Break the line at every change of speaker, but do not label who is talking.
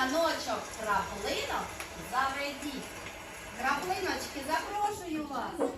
Таночок краплинок заведіть. Краплиночки, запрошую вас.